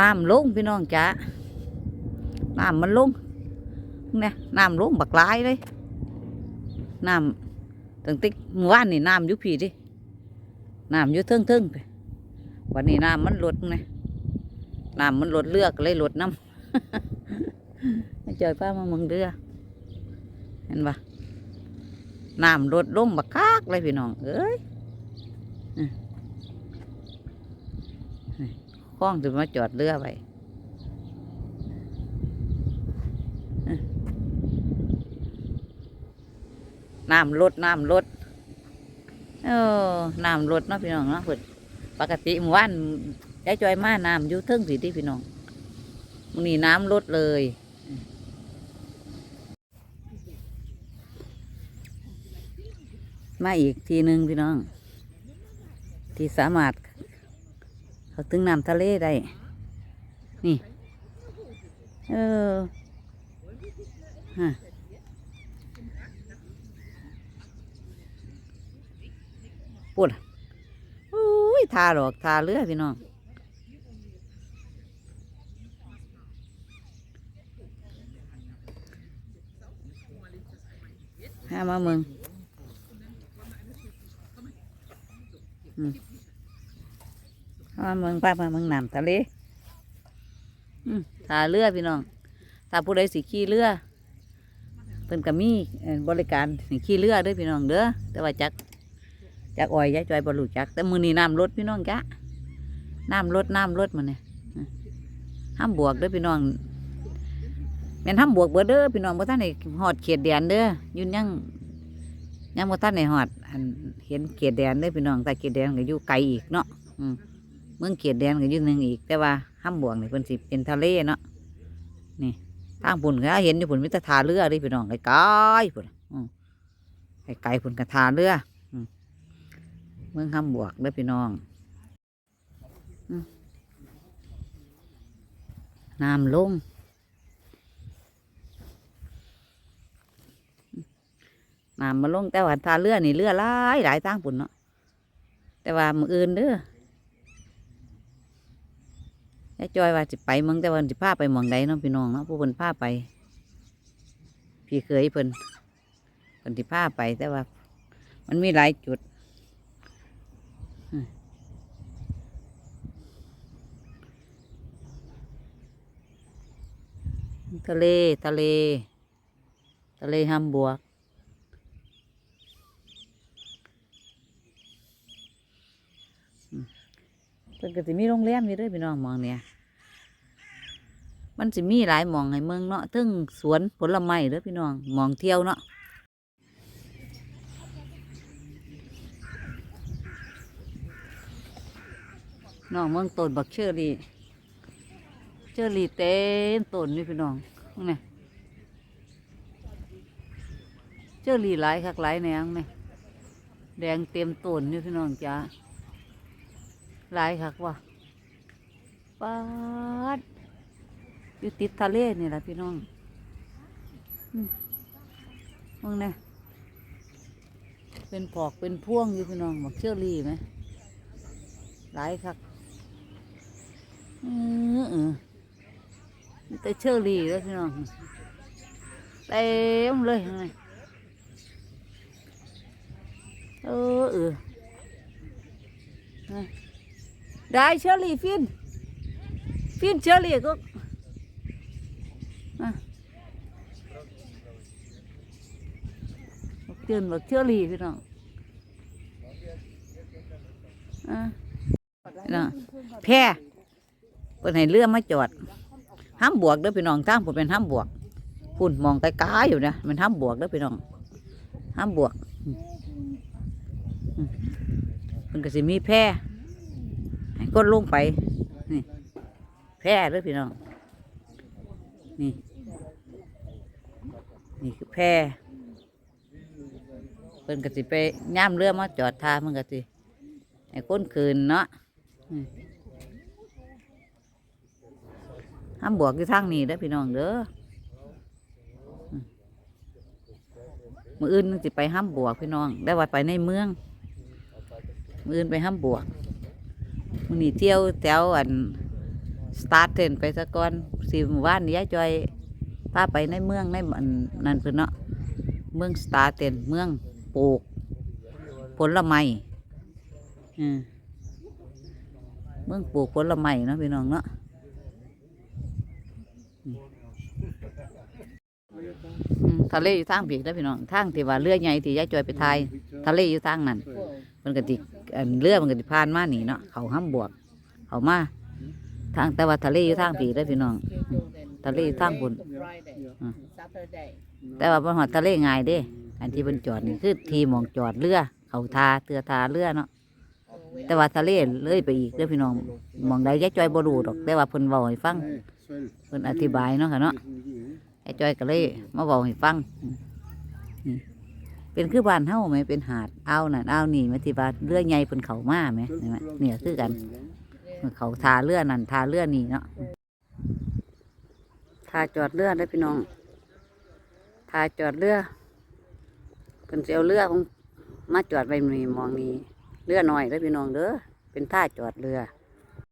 น้ำลงพี่น้องจ้าน้ำมันลงเนี่ยน้ำลงบักหลายเลยน้ำตั้งแต่เมื่อวานนี่น้ำอยู่พี่ดิน้ำอยู่เทิงเทิงๆไปวันนี้น้ำมันลดไงน้ำมันลดเลือกเลยลดน้ำให้จอยป้ามาเมึงเรือเห็นปะน้ำลดลงบักคักเลยพี่น้องเอ้ยอืมนี่ คล้องถึงมาจอดเรือไว้น้ำลดน้ำลดเออน้ำลดเนาะพี่น้องเนาะเพิ่นปกติเมื่อวานยายจอยมาน้ำอยู่เทิงสิที่พี่น้องมื้อนี้น้ำลดเลยมาอีกทีหนึ่งพี่น้อง ที่สามารถ เขาถึงน้ำทะเลได้ นี่ เออฮะปวดอุ้ยทาดอกทาเรือพี่น้องห้ามาเมืองอืมาเมืองป้ามาเมืองน้ำทะเลถ้าเรือพี่น้อง ถ้าผู้ใดสิขี่เรือเพิ่นก็มีบริการขี่เรือด้วยพี่น้องเด้อแต่ว่าจักจักอ้อยยายจอยบรรลุจัก แต่มือนี้น้ำลดพี่น้องจ้ะน้ำลดน้ำลดมันเนี่ยห้ามบวกเด้อพี่น้องแม่นห้ามบวกเบิดเด้อพี่น้องบ่ท่านในหอดเขตแดนเด้อยุ่นยังยังบ่ท่านในหอดเห็นเขตแดนเด้อพี่น้องแต่เขตแดนก็อยู่ไกลอีกเนาะอืม มืองเกียรติแดนก็อยืนหนึ่งอีก แต่ว่าห้ามบวงนี่เพิ่นสิเป็นทะเลเนาะนี่ทางพุ่นก็เห็นอยู่พุ่นมิตรทาเรือเลยพี่น้องไกลๆพุ่นอืมไกลๆพุ่นกระทาเรืออืเมืองห้ามบวกเด้อพี่น้องน้ำลงน้ำมาลงแต่ว่าทาเรือนี่เรือหลายหลายทางพุ่นเนาะแต่ว่ามืออื่นเด้อายจอยว่าสิไปเมืองแต่วันสิพาไปเมืองใดเนาะพี่น้องเนาะผู้เพิ่นพาไป พี่เคยเพิ่นเพิ่นสิพาไปแต่ว่า มันมีหลายจุดทะเลทะเล ทะเลฮัมบวก เพิ่นก็สิมีโรงแรมอยู่เด้วยพี่น้องมองเนี่ย มันสิมีหลายหมองให้เมืองเนาะทึ่งสวนผลไม้เด้อพี่น้องหมองเที่ยวเนาะน้องเมืองต้นบักเชอรี่เชอรี่เต็มต้นนี่พี่น้องนี่เชอรี่หลายคักหลายแนงนี่แดงเต็มต้นนี่พี่น้องจ้าหลายคักว่ะปา อยู่ติดทะเลนี่แหละพี่น้องอมึงนี่ยเป็นปอกเป็นพ่วงอยู่พี่น้องบอกเชื่อรี่ไหมหลายคักเออเออมีแต่เชื่อรี่แล้วพี่น้องเต็มเลยไงเออเออได้เชื่อรี่ฟินฟินเชื่อรี่ก็ บัก เตือนบักเชื่อรีพี่น้องอะพี่น้องแพร่เปิดให้เรือมาจอดห้ามบวกเด้อพี่น้องทางผมเป็นห้ามบวกพุ่นมองไกลๆอยู่นะมันห้ามบวกเด้อพี่น้องห้ามบวกมันก็สิมีแพร่ให้กดลงไปนี่แพร่เด้อพี่น้องนี่นี่คือแพร่ เพิ่นก็สิไปย่ามเรือมาจอดท่ามันก็สิให้คนคืนเนาะห้ามบวกอยู่ทางนี้เด้อพี่น้องเด้อมืออื่นสิไปห้ามบวกพี่น้อง ได้ว่าไปในเมือง มืออื่นไปห้ามบวกมือนี้เที่ยวแถวอันสตาร์ทเต้นไปซะก่อนสิหมู่บ้านนี้ายจอยพาไปในเมืองในอันนั่นเพิ่นเนาะเมืองสตาร์เต้นเมือง ปลูก ผลไม้อืมเมืองปลูกผลไม้เนาะพี่น้องเนาะทะเลอยู่ทางปีกแล้วพี่น้องทางที่ว่าเรือใหญ่ที่ยายจอยไปทายทะเลอยู่ทางนั้นมันก็ติเรือมันก็ติผ่านมาหนีเนาะเขาห้ามบวก เขามาทางแต่ว่าทะเลอยู่ทางปีกแล้วพี่น้อง ทะเลทางบนอืมแต่ว่าบนหอดทะเลง่ายเด้ อันที่บนจอดนี่คือทีหมองจอดเรือ เขาทาเตือทาเรือเนาะแต่ว่าทะเลเลยไปอีกเด้อพี่น้องหมองใดยายจอยบ่รู้ดอกแต่ว่าเพิ่นเว้าให้ฟังเพิ่นอธิบายเนาะค่ะเนาะยายจอยก็เลยมาเว้าให้ฟังนี่เป็นคือบ้านเฮาไหมเป็นหาดอ่าวนั่นอ่าวนี่แม่ที่ว่าเรือใหญ่เพิ่นเข้ามาไหมเห็นไหมเนี่ยคือกันเขาทาเรือนั่นทาเรือนี่เนาะทาจอดเรือได้พี่น้องทาจอดเรือ เพิ่นสิเอาเรือของมาจอดไปมีมองนี้เรือหน่อยแล้วพี่น้องเด้อเป็นท่าจอดเรือ